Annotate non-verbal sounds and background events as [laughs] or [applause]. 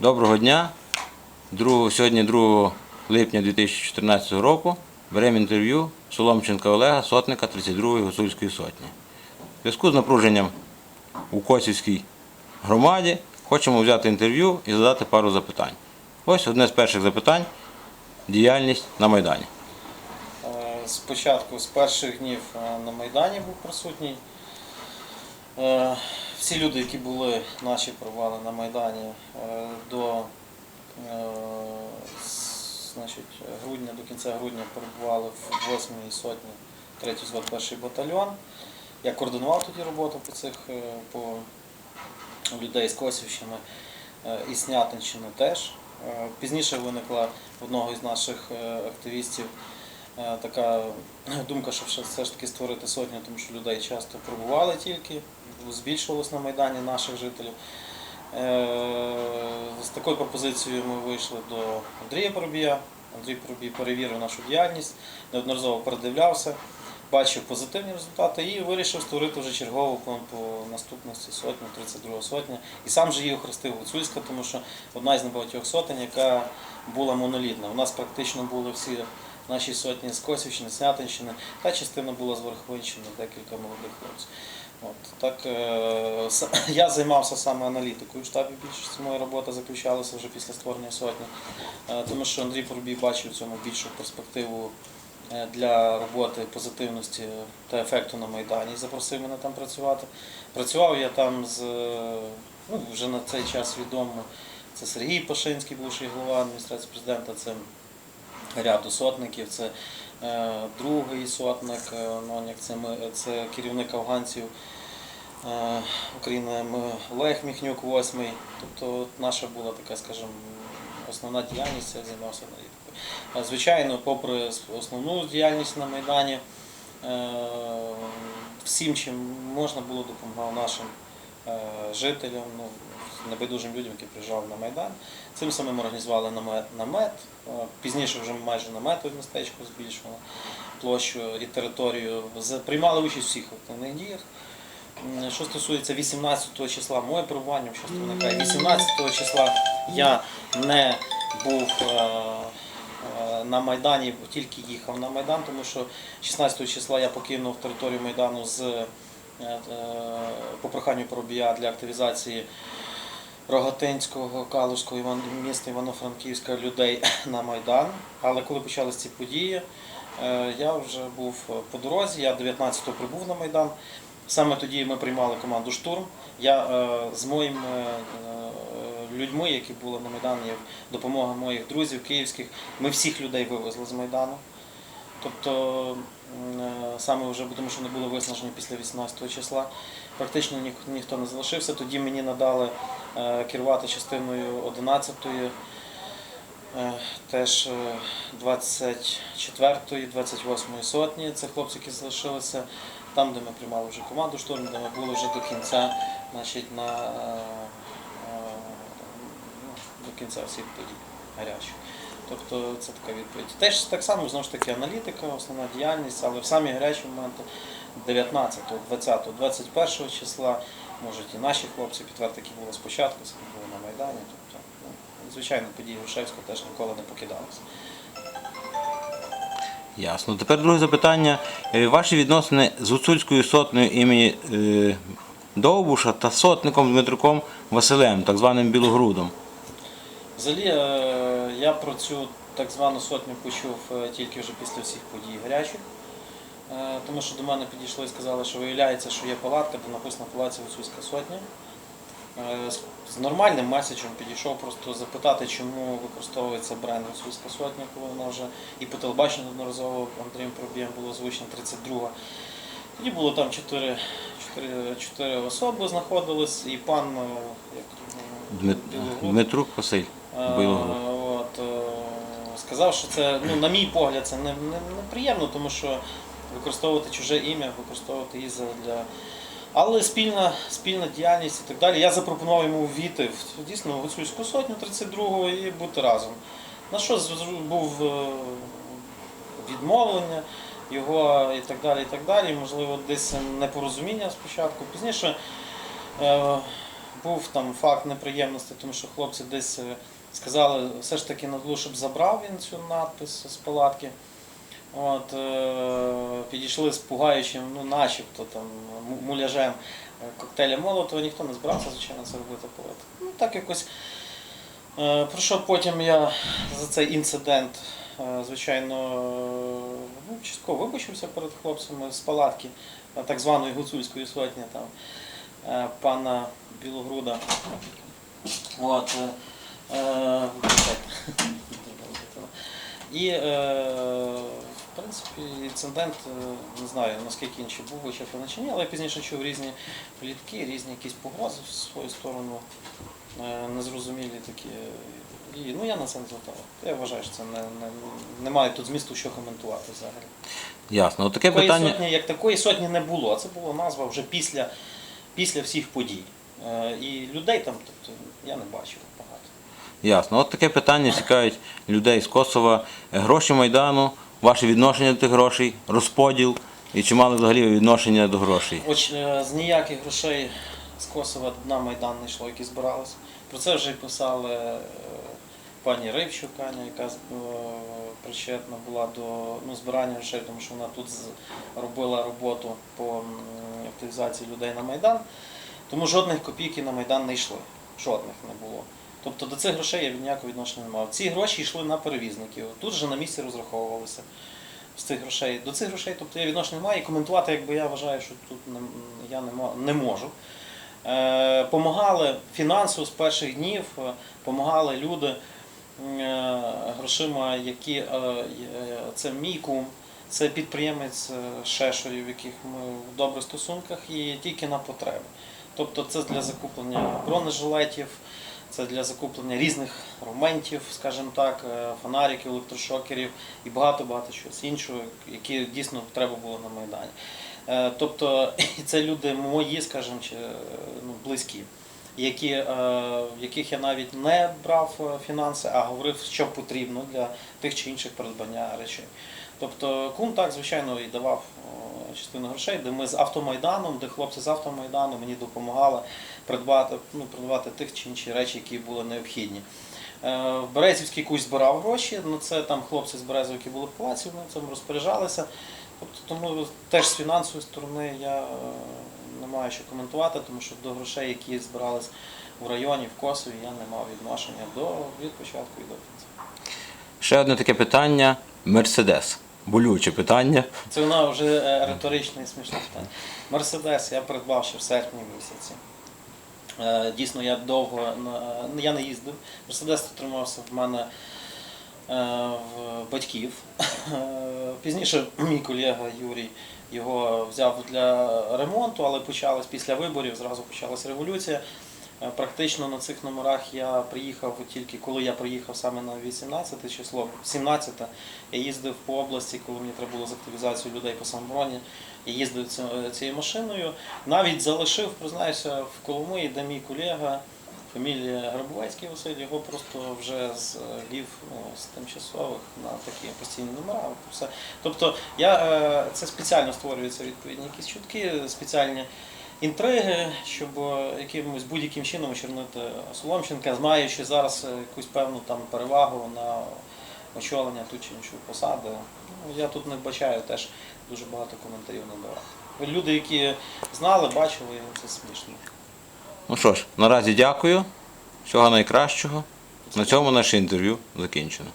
Доброго дня. Друг- Сьогодні 2 липня 2014 року беремо інтерв'ю Соломченка Олега, сотника 32-ї гуцульської сотні. В зв'язку з напруженням у Косівській громаді хочемо взяти інтерв'ю і задати пару запитань. Ось одне з перших запитань діяльність на Майдані. Е, Спочатку, з перших днів е, на Майдані був присутній. Всі люди, які були наші провали на Майдані е, до е, значить, грудня, до кінця грудня перебували в 8-й сотні 3 звод перший батальйон. Я координував тоді роботу по цих е, по людей з Косівщини і Снятинщини теж. Пізніше виникла одного із наших активістів така думка, щоб все ж таки створити сотню, тому що людей часто пробували тільки, збільшувалось на Майдані наших жителів. Е, З такою пропозицією ми вийшли до Андрія Поробія. Андрій Поробій перевірив нашу діяльність, неодноразово передивлявся, бачив позитивні результати і вирішив створити вже чергову по наступності сотню, 32 сотня. І сам же її охрестив Гуцульська, тому що одна із небагатьох сотень, яка була монолітна. У нас практично були всі наші сотні з Косівщини, Снятинщини, та частина була з Верховинщини, декілька молодих хлопців. От, так, е, [laughs] я займався саме аналітикою в штабі. Більшість моя робота заключалася вже після створення сотні, Е, тому що Андрій Поробій бачив в цьому більшу перспективу е, для роботи позитивності та ефекту на Майдані і запросив мене там працювати. Працював я там з е, ну, вже на цей час відомо. Це Сергій Пашинський, бувший голова адміністрації президента, це ряду сотників, це е, другий сотник, е, це, це керівник афганців е, України Олег Міхнюк, восьмий. Тобто наша була така, скажімо, основна діяльність, я займався аналітикою. Звичайно, попри основну діяльність на Майдані, всім, чим можна було допомагав нашим жителям, ну, небайдужим людям, які приїжджали на Майдан. Цим самим організували намет, намет. Е, Пізніше вже майже наметове містечко збільшували площу і територію. Приймали участь у всіх активних діях. Що стосується 18 числа, моє перебування що виникає. 18 числа я не був е, е, на Майдані, тільки їхав на Майдан, тому що 16 числа я покинув територію Майдану з по проханню Поробія для активізації Рогатинського, Калузького міста Івано-Франківська людей [clears throat] на Майдан. Але коли почалися ці події, е, я вже був по дорозі, я 19-го прибув на Майдан. Саме тоді ми приймали команду штурм. Я е, з моїми е, людьми, які були на Майдані, допомога моїх друзів київських, ми всіх людей вивезли з Майдану. Тобто е, саме вже тому, що не були виснажені після 18 числа, практично ніх- ніхто не залишився. Тоді мені надали е, керувати частиною 11-ї, е, теж е, 24-ї, 28-ї сотні. Це хлопці, які залишилися там, де ми приймали вже команду штурм, де ми були вже до кінця, значить, на, ну, до кінця всіх подій гарячих. Тобто це така відповідь. Теж так само знову ж таки аналітика, основна діяльність, але в самі гарячі моменти 19, 20, 21 числа можуть і наші хлопці підтвердити, які були спочатку, це було на Майдані. Тобто, ну, звичайно, події Грушевського теж ніколи не покидалися. Ясно. Тепер друге запитання. Е, Ваші відносини з гуцульською сотнею імені е, Довбуша та сотником Дмитруком Василем, так званим Білогрудом. Взагалі, е, я про цю так звану сотню почув е, тільки вже після всіх подій гарячих. Е, Тому що до мене підійшли і сказали, що виявляється, що є палатка, де написано палаці Гуцульська сотня. З- нормальним меседжем підійшов просто запитати, чому використовується бренд Гуцульська сотня, коли вона вже і по телебаченню одноразово Андрієм Пробієм було озвучено 32 Тоді було там 4, 4, 4 особи знаходились, і пан як, Дмит... Дмитрук Василь. От, е, сказав, що це, ну, на мій погляд, це не, не, неприємно, тому що використовувати чуже ім'я, використовувати її для. Але спільна, спільна діяльність і так далі. Я запропонував йому війти в дійсно гуцульську сотню 32-го і бути разом. На що був е, відмовлення його і так далі, і так далі. Можливо, десь непорозуміння спочатку. Пізніше е, був там факт неприємності, тому що хлопці десь е, сказали, все ж таки надлу, щоб забрав він цю надпис з палатки. От, е, підійшли з пугаючим, ну начебто там муляжем е, коктейля Молотова, ніхто не збирався, звичайно, це робити поет. Ну так якось. Е, Про що потім я за цей інцидент, звичайно, ну, частково вибачився перед хлопцями з палатки так званої гуцульської сотні там, пана Білогруда. От. [laughs] І, е, в принципі, інцидент, е, не знаю, наскільки інші був вичерпаний чи ні, але я пізніше чув різні плітки, різні якісь погрози в свою сторону, е, незрозумілі такі. І, ну, я на це не звертав. Я вважаю, що це не, не, немає тут змісту, що коментувати взагалі. Ясно. От таке Такої питання. сотні, як такої сотні не було. а Це була назва вже після, після всіх подій. Е, І людей там, тобто, я не бачив багато. Ясно. От таке питання цікавить людей з Косова. Гроші Майдану, ваше відношення до тих грошей, розподіл і чи мали взагалі відношення до грошей? Оч, е, з ніяких грошей з Косова на Майдан не йшло, які збиралися. Про це вже писали е, пані Ривчук, яка е, причетна була до ну, збирання грошей, тому що вона тут робила роботу по активізації людей на Майдан. Тому жодних копійки на Майдан не йшли. Жодних не було. Тобто до цих грошей я ніякого відношення не мав. Ці гроші йшли на перевізників. Тут же на місці розраховувалися з цих грошей. До цих грошей, тобто я відношення не маю. І коментувати, якби я вважаю, що тут не, я не, можу. Е, помагали фінансово з перших днів, е, помагали люди е, грошима, які е, е, це мій кум, це підприємець е, Шешорів, яких ми в добрих стосунках, і тільки на потреби. Тобто це для закуплення бронежилетів, це для закуплення різних роментів, скажімо так, е, фонариків, електрошокерів і багато-багато чогось іншого, які дійсно треба було на Майдані. Е, Тобто [laughs] це люди мої, скажімо, чи, е, ну, близькі, які, в яких я навіть не брав фінанси, а говорив, що потрібно для тих чи інших придбання речей. Тобто кум так, звичайно, і давав е, частину грошей, де ми з автомайданом, де хлопці з автомайдану мені допомагали придбати, ну, придбати тих чи інші речі, які були необхідні. Е, В Березівський кусь збирав гроші, ну це там хлопці з Березівки були в палаці, вони цим розпоряджалися. Тобто, тому теж з фінансової сторони я е, не маю що коментувати, тому що до грошей, які збирались в районі, в Косові, я не мав відношення до від початку і до кінця. Ще одне таке питання Мерседес. Болюче питання. Це воно вже е, риторичне і смішне питання. Мерседес я придбав ще в серпні місяці. Е, Дійсно, я довго я не їздив. Мерседес отримався в мене е, в батьків. Е, Пізніше мій колега Юрій його взяв для ремонту, але почалась після виборів, зразу почалась революція. Е, Практично на цих номерах я приїхав тільки коли я приїхав саме на 18 число, 17 я їздив по області, коли мені треба було з активізацією людей по самобороні. Я їздив ці- цією машиною. Навіть залишив, признаюся, в Коломиї, де мій колега, фамілія Грабовецький Василь, його просто вже злів ну, з тимчасових на такі постійні номера. Все. Тобто я, е, це спеціально створюються відповідні якісь чутки, спеціальні інтриги, щоб е, якимось будь-яким чином очернити Соломченка, знаючи зараз е, якусь певну там перевагу на очолення ту чи іншу посаду. Ну, я тут не вбачаю теж дуже багато коментарів надавати. Люди, які знали, бачили, це смішно. Ну що ж, наразі дякую. Всього найкращого. На цьому наше інтерв'ю закінчено.